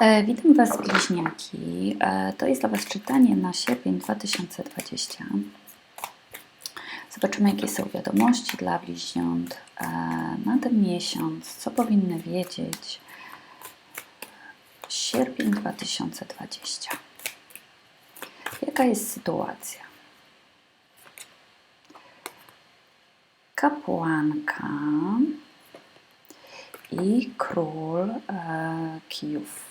E, Witam Was, bliźniaki. E, To jest dla Was czytanie na sierpień 2020. Zobaczymy, jakie są wiadomości dla bliźniąt e, na ten miesiąc, co powinny wiedzieć. Sierpień 2020. Jaka jest sytuacja? Kapłanka i król e, kijów.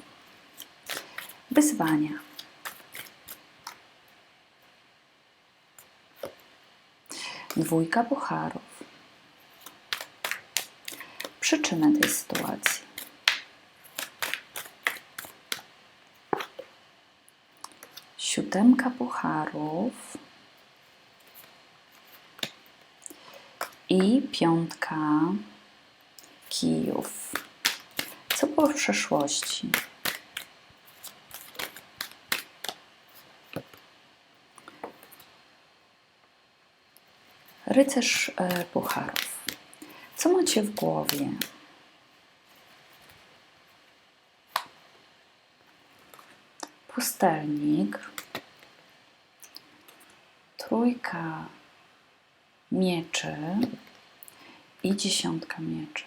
Wyzwania. Dwójka pucharów. Przyczyny tej sytuacji. Siódemka pucharów. I piątka kijów. Co było w przeszłości? Rycerz e, pucharów. Co macie w głowie? Pustelnik. Trójka mieczy i dziesiątka mieczy.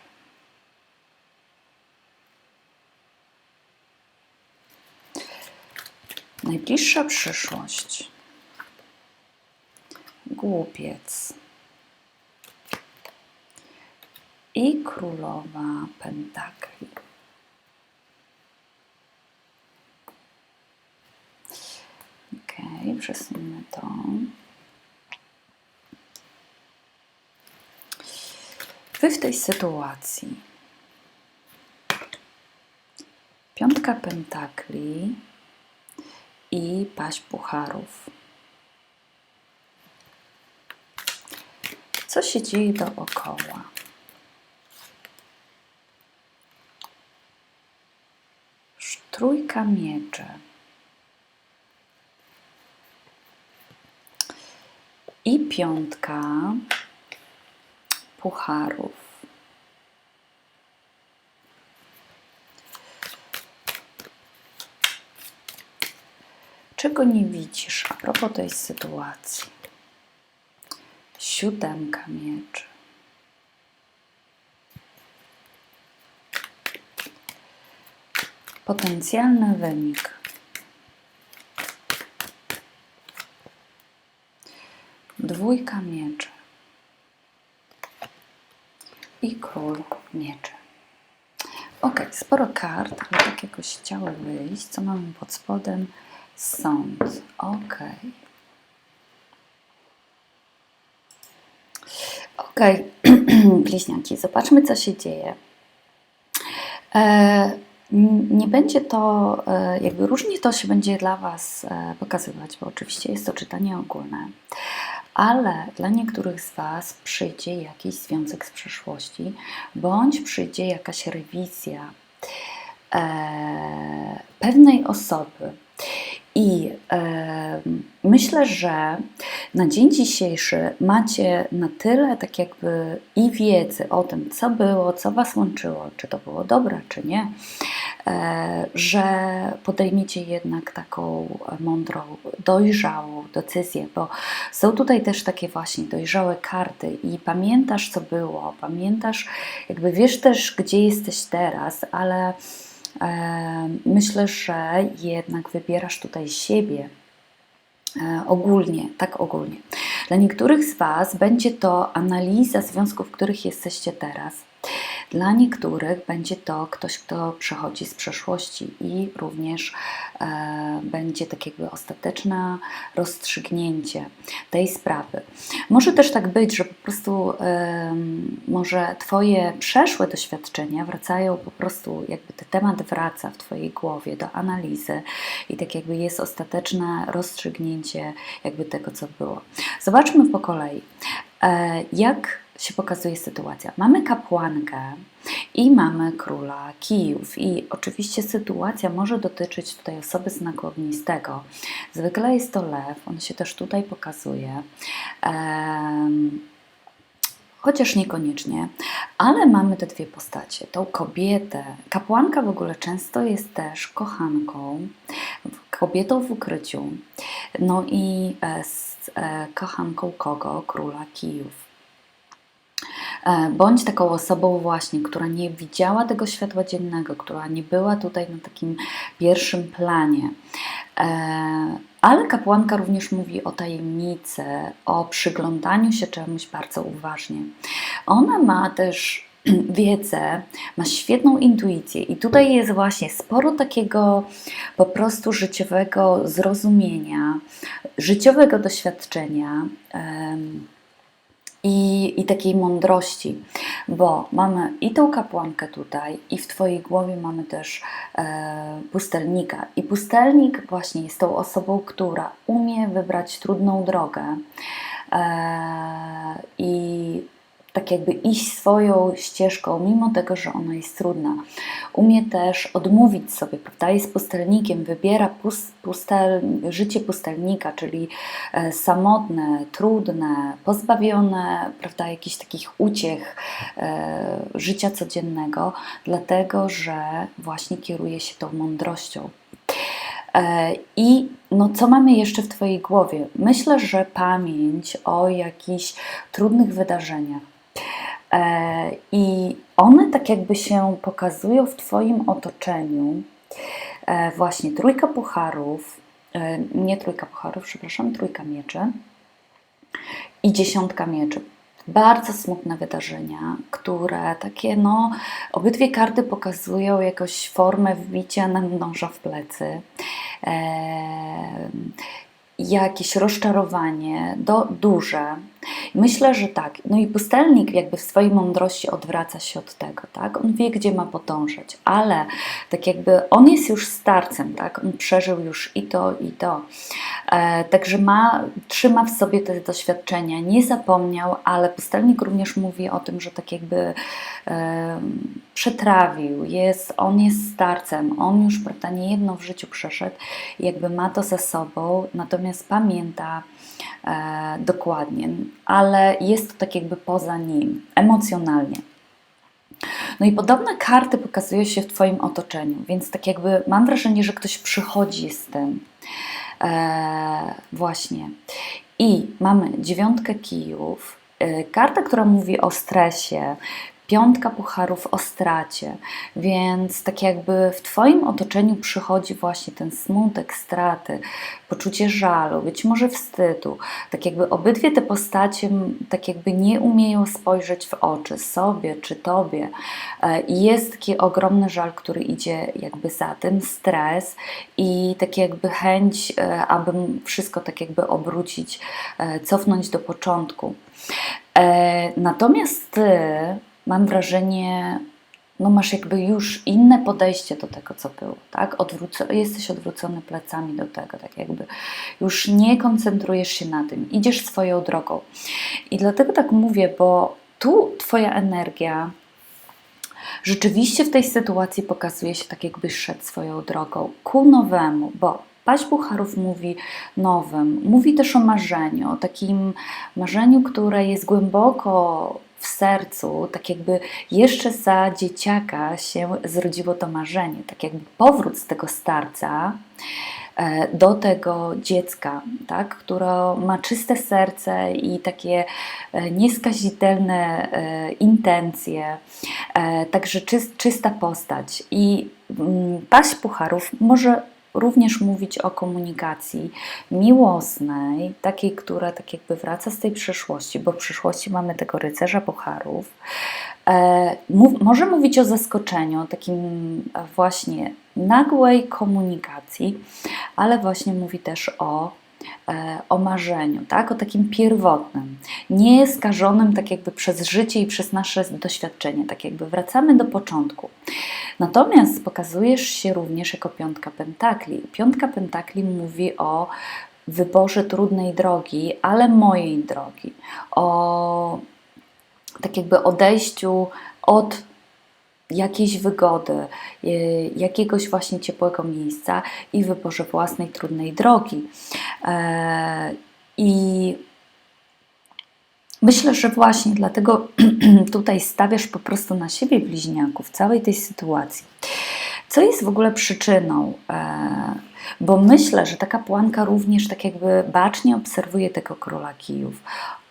Najbliższa przyszłość. Głupiec. I królowa pentakli. Ok, przesunę to. Wy w tej sytuacji. Piątka pentakli i paść pucharów. Co się dzieje dookoła? Trójka mieczy. I piątka pucharów. Czego nie widzisz a propos tej sytuacji? Siódemka mieczy. Potencjalny wynik. Dwójka mieczy. I król mieczy. Ok, sporo kart, ale tak jakoś chciały wyjść. Co mamy pod spodem? Sąd. Ok. Ok, bliźniaki, zobaczmy, co się dzieje. E, nie będzie to, e, jakby różnie to się będzie dla Was e, pokazywać, bo oczywiście jest to czytanie ogólne, ale dla niektórych z Was przyjdzie jakiś związek z przeszłości, bądź przyjdzie jakaś rewizja e, pewnej osoby. I e, myślę, że na dzień dzisiejszy macie na tyle tak jakby i wiedzy o tym, co było, co Was łączyło, czy to było dobre, czy nie, e, że podejmiecie jednak taką mądrą, dojrzałą decyzję, bo są tutaj też takie właśnie dojrzałe karty i pamiętasz, co było, pamiętasz, jakby wiesz też, gdzie jesteś teraz, ale Myślę, że jednak wybierasz tutaj siebie e, ogólnie, tak ogólnie. Dla niektórych z Was będzie to analiza związków, w których jesteście teraz. Dla niektórych będzie to ktoś, kto przychodzi z przeszłości i również e, będzie tak jakby ostateczne rozstrzygnięcie tej sprawy. Może też tak być, że po prostu em, może Twoje przeszłe doświadczenia wracają po prostu, jakby ten temat wraca w Twojej głowie do analizy i tak jakby jest ostateczne rozstrzygnięcie jakby tego, co było. Zobaczmy po kolei, e, jak się pokazuje sytuacja. Mamy kapłankę i mamy króla kijów. I oczywiście sytuacja może dotyczyć tutaj osoby znaku ognistego. Zwykle jest to lew, on się też tutaj pokazuje. Em, chociaż niekoniecznie, ale mamy te dwie postacie. Tą kobietę, kapłanka w ogóle często jest też kochanką, kobietą w ukryciu, no i e, z e, kochanką kogo? Króla Kijów. E, Bądź taką osobą właśnie, która nie widziała tego światła dziennego, która nie była tutaj na takim pierwszym planie. E, Ale kapłanka również mówi o tajemnicy, o przyglądaniu się czemuś bardzo uważnie. Ona ma też wiedzę, ma świetną intuicję i tutaj jest właśnie sporo takiego po prostu życiowego zrozumienia, życiowego doświadczenia. I, i takiej mądrości, bo mamy i tą kapłankę tutaj, i w Twojej głowie mamy też e, pustelnika. I pustelnik właśnie jest tą osobą, która umie wybrać trudną drogę e, i tak jakby iść swoją ścieżką, mimo tego, że ona jest trudna. Umie też odmówić sobie, prawda? Jest pustelnikiem, wybiera pus, pustel, życie pustelnika, czyli e, samotne, trudne, pozbawione, prawda, jakichś takich uciech e, życia codziennego, dlatego że właśnie kieruje się tą mądrością. E, I no, co mamy jeszcze w Twojej głowie? Myślę, że pamięć o jakichś trudnych wydarzeniach. E, I one tak jakby się pokazują w Twoim otoczeniu. E, Właśnie trójka pucharów, e, nie trójka pucharów, przepraszam, trójka mieczy i dziesiątka mieczy. Bardzo smutne wydarzenia, które takie, no, obydwie karty pokazują jakąś formę wbicia nam noża w plecy. Em, jakieś rozczarowanie do, duże. Myślę, że tak. No i pustelnik jakby w swojej mądrości odwraca się od tego, tak? On wie, gdzie ma podążać, ale tak jakby on jest już starcem, tak? On przeżył już i to, i to. E, także ma, trzyma w sobie te doświadczenia, nie zapomniał, ale pustelnik również mówi o tym, że tak jakby e, przetrawił, jest, on jest starcem, on już prawda, jedno w życiu przeszedł, jakby ma to za sobą, natomiast pamięta e, dokładnie, ale jest to tak jakby poza nim, emocjonalnie. No i podobne karty pokazują się w Twoim otoczeniu, więc tak jakby mam wrażenie, że ktoś przychodzi z tym. E, właśnie. I mamy dziewiątkę kijów, e, karta, która mówi o stresie, piątka pucharów o stracie, więc tak jakby w Twoim otoczeniu przychodzi właśnie ten smutek, straty, poczucie żalu, być może wstydu. Tak jakby obydwie te postacie tak jakby nie umieją spojrzeć w oczy sobie czy Tobie. E, I jest taki ogromny żal, który idzie jakby za tym, stres i tak jakby chęć, e, aby wszystko tak jakby obrócić, e, cofnąć do początku. Natomiast Ty, mam wrażenie, no masz jakby już inne podejście do tego, co było, tak? Odwróco, jesteś odwrócony plecami do tego, tak jakby już nie koncentrujesz się na tym, idziesz swoją drogą. I dlatego tak mówię, bo tu Twoja energia rzeczywiście w tej sytuacji pokazuje się tak, jakbyś szedł swoją drogą ku nowemu, bo Paść Pucharów mówi nowym, mówi też o marzeniu, o takim marzeniu, które jest głęboko w sercu, tak jakby jeszcze za dzieciaka się zrodziło to marzenie, tak jakby powrót z tego starca e, do tego dziecka, tak, które ma czyste serce i takie e, nieskazitelne e, intencje, także czys- czysta postać. I mm, paść pucharów może również mówić o komunikacji miłosnej, takiej, która tak jakby wraca z tej przeszłości, bo w przyszłości mamy tego rycerza pucharów. E, mów, może mówić o zaskoczeniu, takim e, właśnie nagłej komunikacji, ale właśnie mówi też o, o marzeniu, tak? o takim pierwotnym, nie skażonym tak jakby przez życie i przez nasze doświadczenie, tak jakby wracamy do początku. Natomiast pokazujesz się również jako piątka pentakli. Piątka pentakli mówi o wyborze trudnej drogi, ale mojej drogi, o tak jakby odejściu od jakiejś wygody, y, jakiegoś właśnie ciepłego miejsca i wyborze własnej trudnej drogi. E, I Myślę, że właśnie dlatego tutaj stawiasz po prostu na siebie bliźniaków w całej tej sytuacji. Co jest w ogóle przyczyną? E, bo myślę, że ta kapłanka również tak jakby bacznie obserwuje tego króla kijów.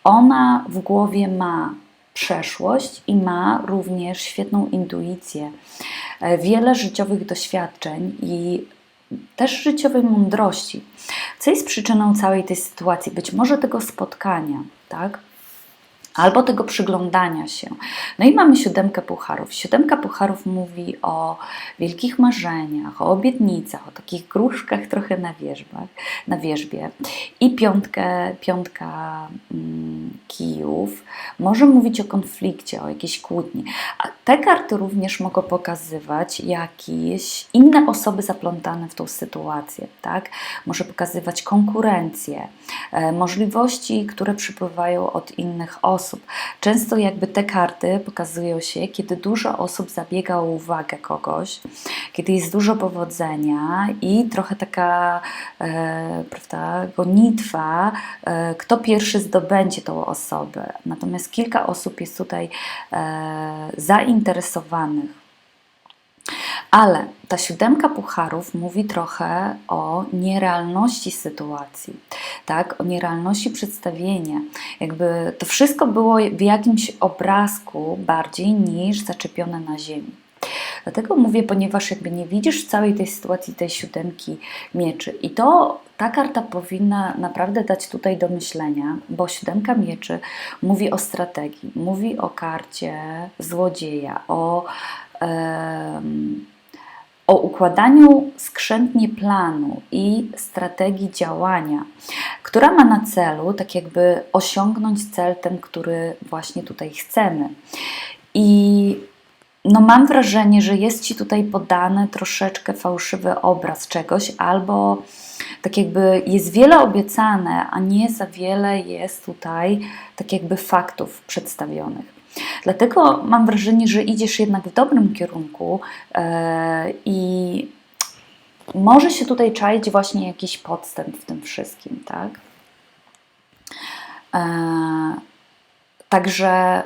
Ona w głowie ma przeszłość i ma również świetną intuicję, e, wiele życiowych doświadczeń i też życiowej mądrości. Co jest przyczyną całej tej sytuacji? Być może tego spotkania, tak? Albo tego przyglądania się. No i mamy siódemkę pucharów. Siódemka pucharów mówi o wielkich marzeniach, o obietnicach, o takich gruszkach trochę na, wierzbach, na wierzbie. I piątkę, piątka mm, kijów może mówić o konflikcie, o jakiejś kłótni. A te karty również mogą pokazywać jakieś inne osoby zaplątane w tą sytuację. Tak? Może pokazywać konkurencję, e, możliwości, które przypływają od innych osób osób. Często jakby te karty pokazują się, kiedy dużo osób zabiega o uwagę kogoś, kiedy jest dużo powodzenia i trochę taka e, prawda, gonitwa, e, kto pierwszy zdobędzie tą osobę. Natomiast kilka osób jest tutaj e, zainteresowanych ale ta siódemka pucharów mówi trochę o nierealności sytuacji, tak? o nierealności przedstawienia. Jakby to wszystko było w jakimś obrazku bardziej niż zaczepione na ziemi. Dlatego mówię, ponieważ jakby nie widzisz całej tej sytuacji tej siódemki mieczy. I to ta karta powinna naprawdę dać tutaj do myślenia, bo siódemka mieczy mówi o strategii, mówi o karcie złodzieja, o. Um, o układaniu skrzętnie planu i strategii działania, która ma na celu tak jakby osiągnąć cel ten, który właśnie tutaj chcemy. I no mam wrażenie, że jest Ci tutaj podany troszeczkę fałszywy obraz czegoś, albo tak jakby jest wiele obiecane, a nie za wiele jest tutaj tak jakby faktów przedstawionych. Dlatego mam wrażenie, że idziesz jednak w dobrym kierunku e, i może się tutaj czaić właśnie jakiś podstęp w tym wszystkim, tak? E, także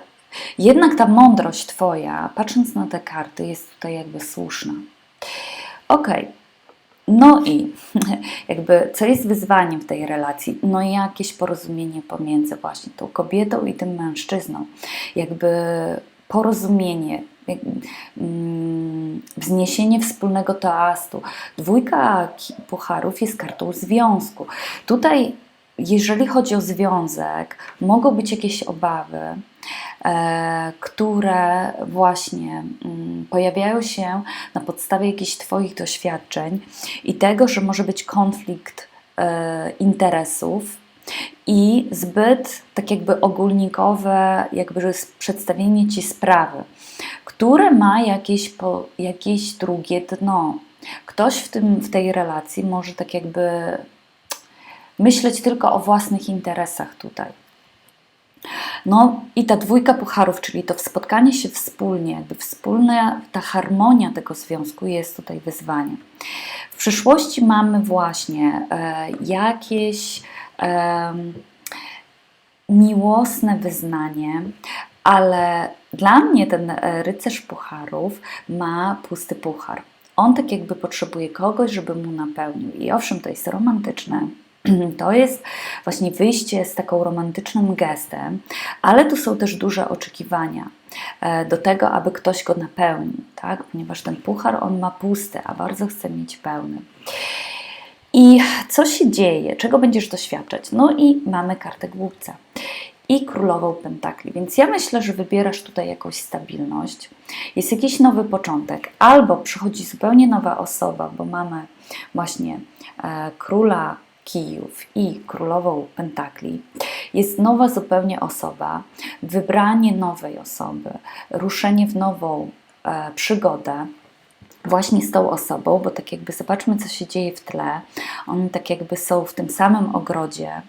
jednak ta mądrość Twoja, patrząc na te karty, jest tutaj jakby słuszna. Ok, no i jakby co jest wyzwaniem w tej relacji? No jakieś porozumienie pomiędzy właśnie tą kobietą i tym mężczyzną. Jakby porozumienie, mm, wzniesienie wspólnego toastu. Dwójka pucharów jest kartą związku. Tutaj, jeżeli chodzi o związek, mogą być jakieś obawy, E, które właśnie mm, pojawiają się na podstawie jakichś Twoich doświadczeń i tego, że może być konflikt e, interesów i zbyt tak jakby ogólnikowe, jakby przedstawienie Ci sprawy, które ma jakieś, po, jakieś drugie dno. Ktoś w, tym, w tej relacji może tak jakby myśleć tylko o własnych interesach tutaj. No i ta dwójka pucharów, czyli to spotkanie się wspólnie, jakby wspólna ta harmonia tego związku jest tutaj wyzwaniem. W przyszłości mamy właśnie e, jakieś e, miłosne wyznanie, ale dla mnie ten e, rycerz pucharów ma pusty puchar. On tak jakby potrzebuje kogoś, żeby mu napełnił. I owszem, to jest romantyczne, to jest właśnie wyjście z taką romantycznym gestem, ale tu są też duże oczekiwania e, do tego, aby ktoś go napełnił, tak? ponieważ ten puchar on ma pusty, a bardzo chce mieć pełny. I co się dzieje? Czego będziesz doświadczać? No i mamy kartę głupca i królową pentakli. Więc ja myślę, że wybierasz tutaj jakąś stabilność. Jest jakiś nowy początek, albo przychodzi zupełnie nowa osoba, bo mamy właśnie e, króla kijów i królową pentakli jest nowa zupełnie osoba, wybranie nowej osoby, ruszenie w nową e, przygodę właśnie z tą osobą, bo tak jakby zobaczmy, co się dzieje w tle. One tak jakby są w tym samym ogrodzie.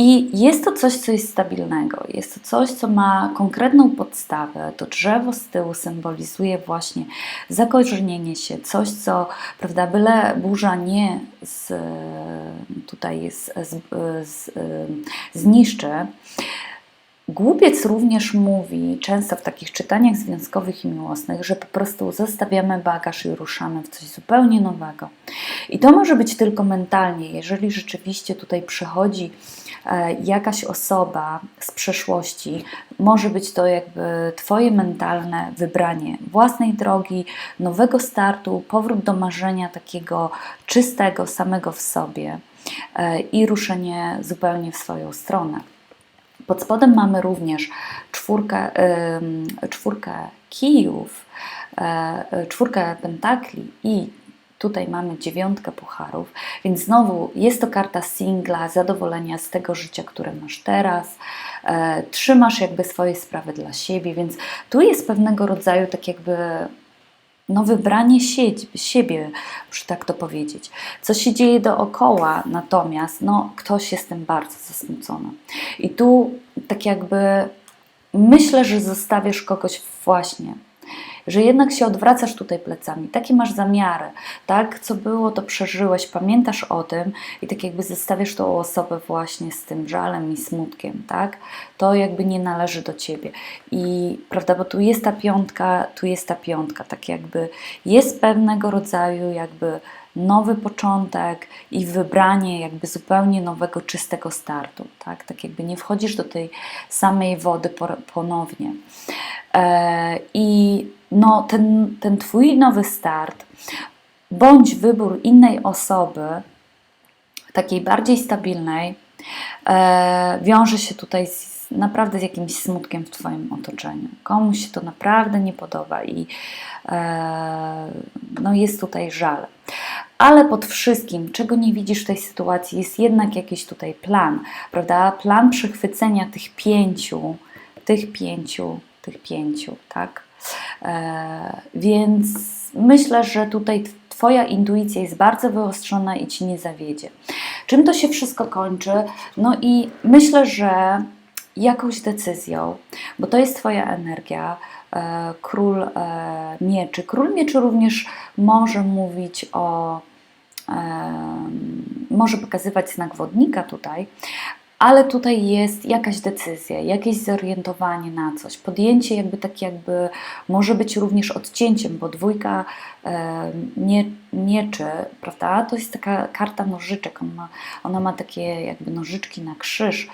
I jest to coś, co jest stabilnego, jest to coś, co ma konkretną podstawę. To drzewo z tyłu symbolizuje właśnie zakorzenienie się, coś, co, prawda, byle burza nie z, tutaj z, z, z, zniszczy, Głupiec również mówi często w takich czytaniach związkowych i miłosnych, że po prostu zostawiamy bagaż i ruszamy w coś zupełnie nowego. I to może być tylko mentalnie, jeżeli rzeczywiście tutaj przychodzi jakaś osoba z przeszłości, może być to jakby Twoje mentalne wybranie własnej drogi, nowego startu, powrót do marzenia takiego czystego samego w sobie e, i ruszenie zupełnie w swoją stronę. Pod spodem mamy również czwórkę, czwórkę kijów, e, czwórkę pentakli i tutaj mamy dziewiątkę pucharów, więc znowu jest to karta singla, zadowolenia z tego życia, które masz teraz, e, trzymasz jakby swoje sprawy dla siebie, więc tu jest pewnego rodzaju tak jakby no, wybranie siebie, muszę tak to powiedzieć. Co się dzieje dookoła, natomiast no, ktoś jest tym bardzo zasmucony. I tu tak jakby myślę, że zostawiasz kogoś właśnie że jednak się odwracasz tutaj plecami, takie masz zamiary, tak? Co było, to przeżyłeś, pamiętasz o tym i tak jakby zostawiasz tą osobę właśnie z tym żalem i smutkiem, tak? To jakby nie należy do ciebie. I prawda, bo tu jest ta piątka, tu jest ta piątka, tak jakby jest pewnego rodzaju jakby nowy początek i wybranie jakby zupełnie nowego, czystego startu. Tak, tak jakby nie wchodzisz do tej samej wody ponownie. E, I no, ten, ten Twój nowy start, bądź wybór innej osoby, takiej bardziej stabilnej, e, wiąże się tutaj z, naprawdę z jakimś smutkiem w Twoim otoczeniu. Komuś się to naprawdę nie podoba i e, no, jest tutaj żal. Ale pod wszystkim, czego nie widzisz w tej sytuacji, jest jednak jakiś tutaj plan, prawda? Plan przechwycenia tych pięciu, tych pięciu, tych pięciu, tak? E, więc myślę, że tutaj Twoja intuicja jest bardzo wyostrzona i Ci nie zawiedzie. Czym to się wszystko kończy? No i myślę, że jakąś decyzją, bo to jest Twoja energia, e, król e, mieczy. Król mieczy również może mówić o może pokazywać znak wodnika tutaj, ale tutaj jest jakaś decyzja, jakieś zorientowanie na coś, podjęcie jakby tak jakby może być również odcięciem, bo dwójka e, nie, mieczy, prawda, to jest taka karta nożyczek, ona ma, ona ma takie jakby nożyczki na krzyż,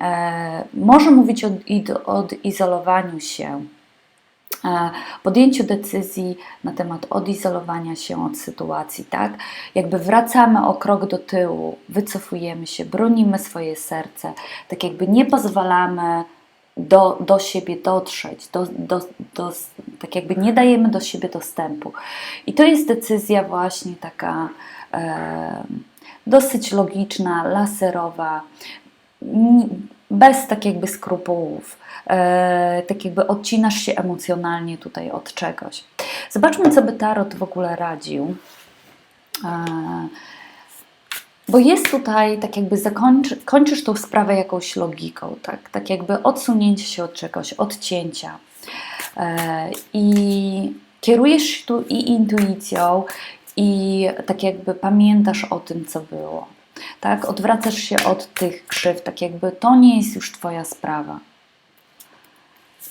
e, może mówić o odizolowaniu się, podjęciu decyzji na temat odizolowania się od sytuacji, tak? Jakby wracamy o krok do tyłu, wycofujemy się, bronimy swoje serce, tak jakby nie pozwalamy do, do siebie dotrzeć, do, do, do, tak jakby nie dajemy do siebie dostępu. I to jest decyzja właśnie taka e, dosyć logiczna, laserowa, bez tak jakby skrupułów, e, tak jakby odcinasz się emocjonalnie tutaj od czegoś. Zobaczmy, co by Tarot w ogóle radził. E, bo jest tutaj, tak jakby zakończy, kończysz tą sprawę jakąś logiką, tak, tak jakby odsunięcie się od czegoś, odcięcia. E, I kierujesz się tu i intuicją, i tak jakby pamiętasz o tym, co było tak? Odwracasz się od tych krzyw, tak jakby to nie jest już Twoja sprawa.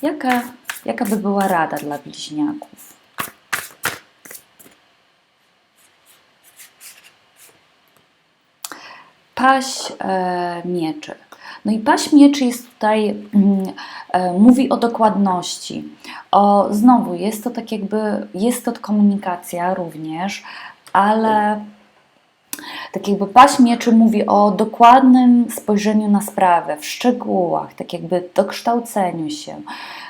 Jaka, jaka by była rada dla bliźniaków? Paś e, mieczy. No i paś mieczy jest tutaj, mm, e, mówi o dokładności. O, znowu, jest to tak jakby, jest to komunikacja również, ale tak jakby paść mieczy mówi o dokładnym spojrzeniu na sprawę, w szczegółach, tak jakby dokształceniu się,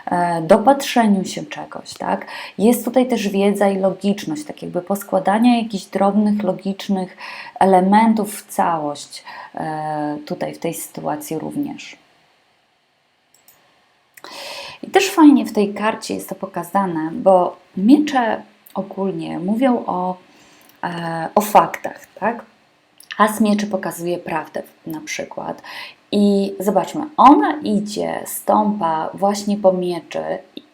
e, dopatrzeniu się czegoś, tak? Jest tutaj też wiedza i logiczność, tak jakby poskładania jakichś drobnych, logicznych elementów w całość e, tutaj w tej sytuacji również. I też fajnie w tej karcie jest to pokazane, bo miecze ogólnie mówią o, o faktach, tak? As mieczy pokazuje prawdę na przykład. I zobaczmy, ona idzie, stąpa właśnie po mieczy,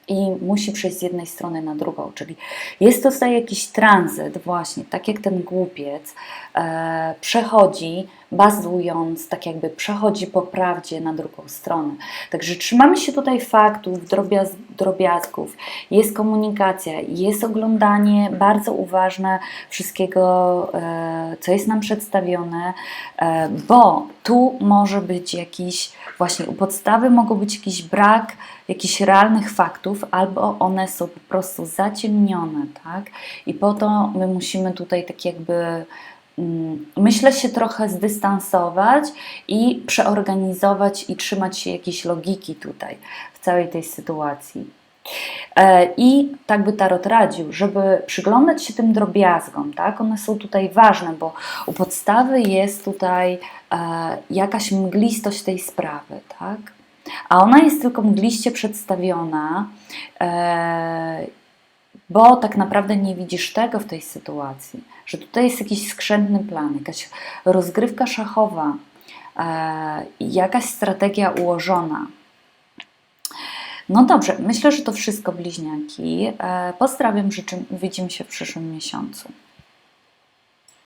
i musi przejść z jednej strony na drugą, czyli jest tutaj jakiś tranzyt właśnie, tak jak ten głupiec e, przechodzi, bazując, tak jakby przechodzi po prawdzie na drugą stronę. Także trzymamy się tutaj faktów, drobiaz, drobiazgów, jest komunikacja, jest oglądanie bardzo uważne wszystkiego, e, co jest nam przedstawione, e, bo tu może być jakiś, właśnie u podstawy mogą być jakiś brak jakichś realnych faktów, albo one są po prostu zaciemnione, tak? I po to my musimy tutaj tak jakby mm, myślę się trochę zdystansować i przeorganizować i trzymać się jakiejś logiki tutaj w całej tej sytuacji. E, I tak by Tarot radził, żeby przyglądać się tym drobiazgom, tak? One są tutaj ważne, bo u podstawy jest tutaj e, jakaś mglistość tej sprawy, tak? A ona jest tylko mgliście przedstawiona, e, bo tak naprawdę nie widzisz tego w tej sytuacji, że tutaj jest jakiś skrzętny plan, jakaś rozgrywka szachowa, e, jakaś strategia ułożona. No dobrze, myślę, że to wszystko bliźniaki. E, Pozdrawiam, życzę, widzimy się w przyszłym miesiącu.